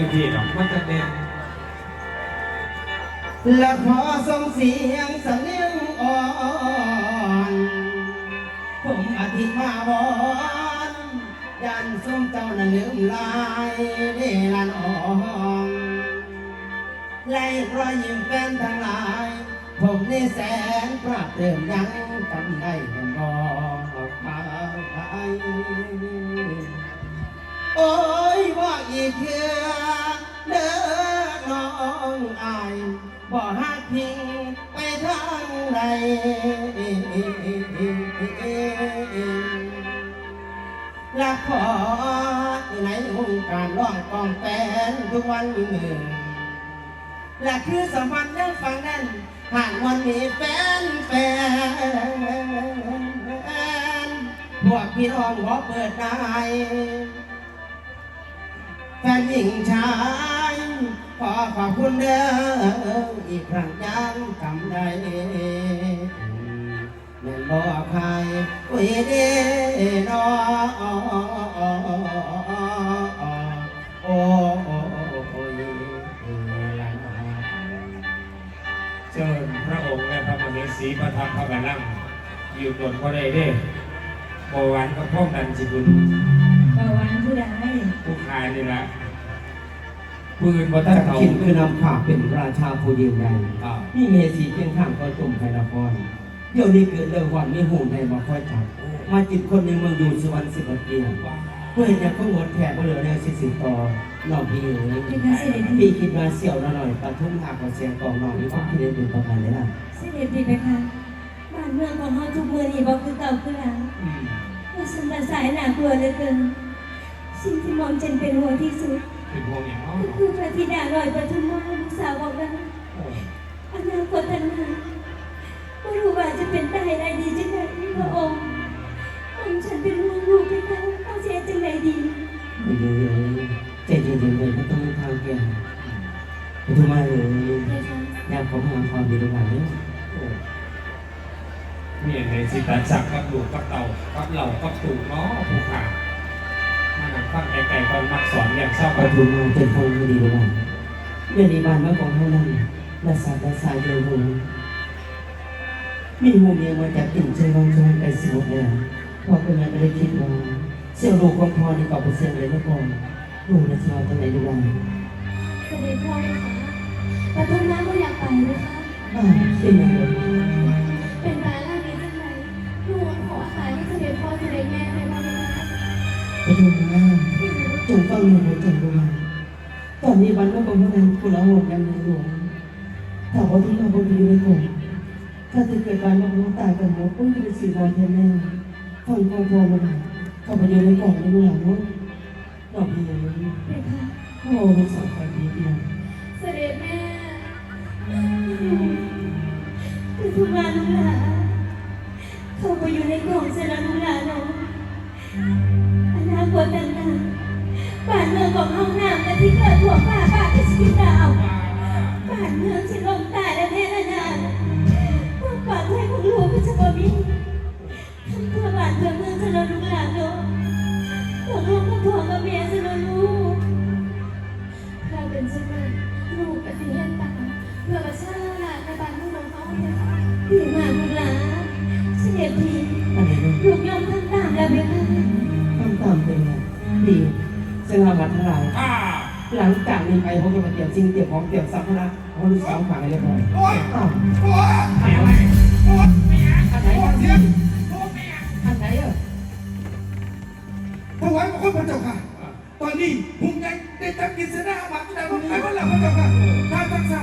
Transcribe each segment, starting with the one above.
อยู่ที่หรอกมันจะเด่นและขอส่งเสียงสะเลียงอ่อนผมอธิษฐานวอนยันส้มเจ้านั้นลืมลายเดลันอ่อนไล่รอยยิ้มแฟนทั้งหลาย ผมนี่แสนปราบเติมยังจำได้ผมบอกมาไปโอ้ยว่าอีกเถื่อเด้อน้ องอายบ่หักพิงไปทางใดและขอในวงการร้องกองแฟนทุกวันมือและคือสัมพันธ์ยังฟังนั้นหากวันมีแฟนแฟนพวกพี่น้องขอเปิดใจแฟนหญิงชาย ขอขอบคุณเด้ออีกครั้งยังจำได้แม่นบอกใครโอ้ยเด้นอโอ้โอ้โอ้ยเชิญพระองค์และพระมเหสีประทับพระบัลลังก์อยู่ตนก็ได้เด้บวานกับพ่อดันสิบุญบาหวานผู้ใดผู้ขายนี่ละ ปืนบ่ทัจันกเขาขินคือนำข่าวเป็นราชาผู้ยืนใดอ่านี่เมสีเพียงข้างก็จมไพนครเดี๋ยวนี้เกิดเรื่องวันไม่หูในมาค่อยจับมาจิตคนในเมืองดูสวรรค์สิบเกียรเพื่อเนี่ยก็งดแขกมาเหลือแนวสิสิต่อนอกพี่เอ๋ยเป็นการเสด็จพี่ดีคิดว่าเสี่ยวหน่อยปะทุ่มหักกับเสียงกองนอกนี่ก็คิดได้เป็นประมาณนี้ล่ะเสด็จดีไปค่ะบ้านเมืองของเฮาทุกมือนี่บ่คือเก่าคือหลังอืมว่าสันดานสายหนากลัวเหลือเกินสิ่งที่มองจันเป็นห่วงที่สุด เป็นพวกอย่างน้อก็คือพระธิดาลอยปทุมมาลูกสาวของเราอนาคตอันนั้นไม่รู้ว่าจะเป็นได้ได้ดีจังไงพระองค์ผมฉันเป็นห่วงลูกไปแล้วเอาเสียจังไงดีไม่เยอะใจเย็นๆเลยไม่ต้องมีทางแก่ปทุมมาเลยเพคะอยากผมหาความดีตรงไหนเนี่ยนี่ในสิตาจักกับลูกกับเต่ากับเหล่ากับตู่เนาะผู้ขามาหนัง ฟังไกลๆตอนมักสอนอย่างเศร้าปประทุทุมมมาเป็นคนไม่ดีตรงไหนเรื่องนี้บ้านเมื่อก่อนเท่านั้นและสาและสายเลยหูมีหูเมียมาจากติ่งเชียงรายเชียงไปสิหมดเลยพ่อเป็นยังไม่ได้คิดว่าเสี่ยวลูกของพ่อนี่ก็เป็นเสี่ยวเลยนะพ่อลูกจะเที่ยวตรงไหนดูบ้างเสด็จพ่อเลยค่ะปทุมมาก็อยากไปเลยค่ะอ้าวเป็นยังไงเป็นร้ ปทุมมาจงฟังลูกหัวใจดูบ้าตอนนี้วันเมื่อก่อนเท่านั้นคุณละหงกันในหลวงแต่ว่าที่เราบดีเลยก่อนถ้าจะเกิดการลงน้ำตายกันหมดต้องเป็นสี่วันแท้แน่ฟังความพอมาหน่อยเข้าไปอยู่ในกล่องในเมืองเนาะดอกเดียวเป็นค่ะโอ้ลูกสาวคอยดีเดียวเสด็จแม่คือทุกงานลูกหลานเข้าไปอยู่ในกล่องเสร็จแล้วลูกหลานเนาะ อนาคตต่างๆบ้านเมืองของห้องน้ำและที่เกิดถั่วป่าป่าที่ชีวิตดาวบ้านเมืองจะลงตายและแน่นานความปลอดภัยของลูกก็จะบ่มีทำเพื่อบ้านเพื่อเมืองจะเราลูกหลานเนาะหลงลูกกับผัวกับเมียจะเราลูกถ้าเป็นเช่นนั้นลูกกับสิเฮ็ดตามเพื่อประชาชนในบ้านเมืองของเขาเนี่ยดีมากลูกหลานเสด็จพีลูกยอมทำตามแล้วเบียค่ะทำ ตามเป็นไงดีสงาบัตทั้งหลายอ่าหลังจากนี้ไปผมจะมาเตรียมสิ่งเตรียมของเตรียมทรัพย์นะเขาลูกสาวฝังให้เรียบร้อยโอ้ยอ้าวโอ้ยเสียงอะไรโอ้ยไม่อยากอันไหนโอ้อัยนเสีนี้ยงโอ้ยไม่อยากอันไหนอะถวายบังคมพระเจ้าค่ะ ตอนนี้ภูมิใจได้จับกินเสนาอามาตย์แต่รถไฟวันหลังพระเจ้าค่ะท่านทักษะ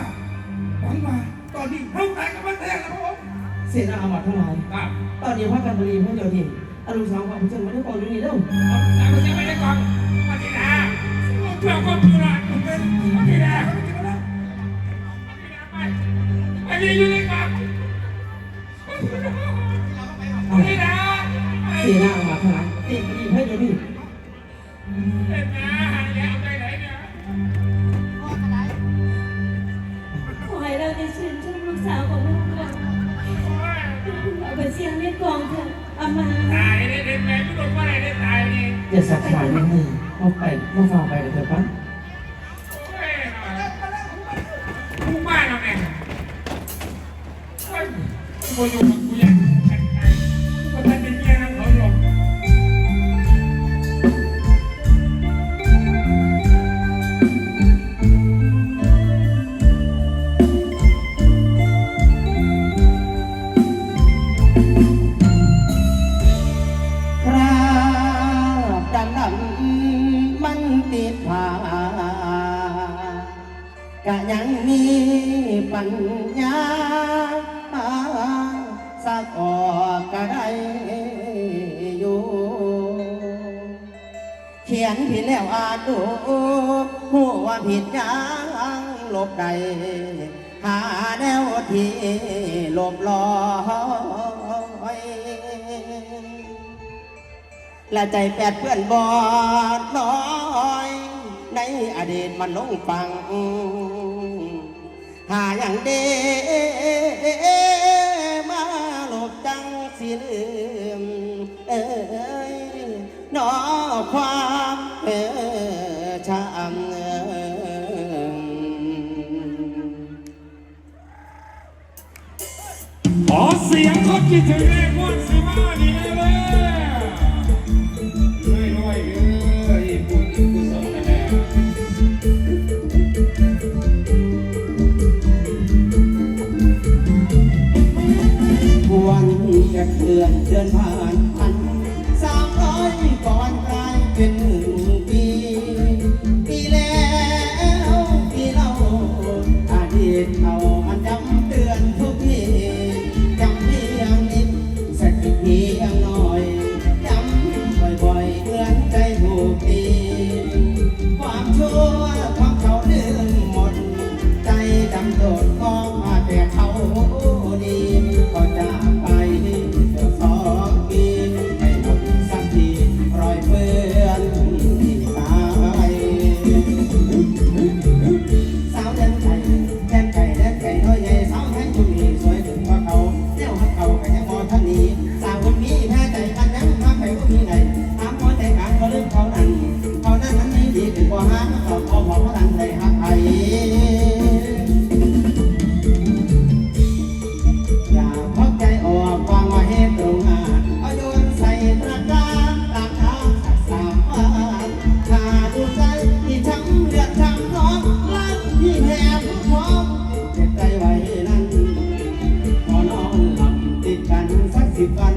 หวังมาตอนนี้เฮาตายกับมันแท้แล้วพระองค์เสนาอามาตย์ทั้งหลายอ่าตอนนี้พระกันบรีพระเจ้าที่ อารมณ์สาวของพระเจ้ามาได้ก่อนนี้แล้วเอาสามเสียงไปได้ก่อนมาทีนาเพื่อความดูแลผมเป็นมาทีนาเขาไม่กินแล้วไปยืนอยู่ในกล่องมาทีนาเสนาอามาตย์ทั้า เสียงในกองเถอมาตายได้เป็นแม่พี่าอะไรได้ตายนี่จะสักสายนิดนึงเข้าไปมาฟังไปเถอะปะกูบ้าแล้วแม่กูอยู่ เขียนผิดแล้วอาจดูผู้ว่าผิดยังลบใดหาแนวที่ลบลอยและใจแปดเพื่อนบอดน้อย ในอดีตมันลงฟัง หาอย่างเด see a cocky today. Once the money, Lord, my กัน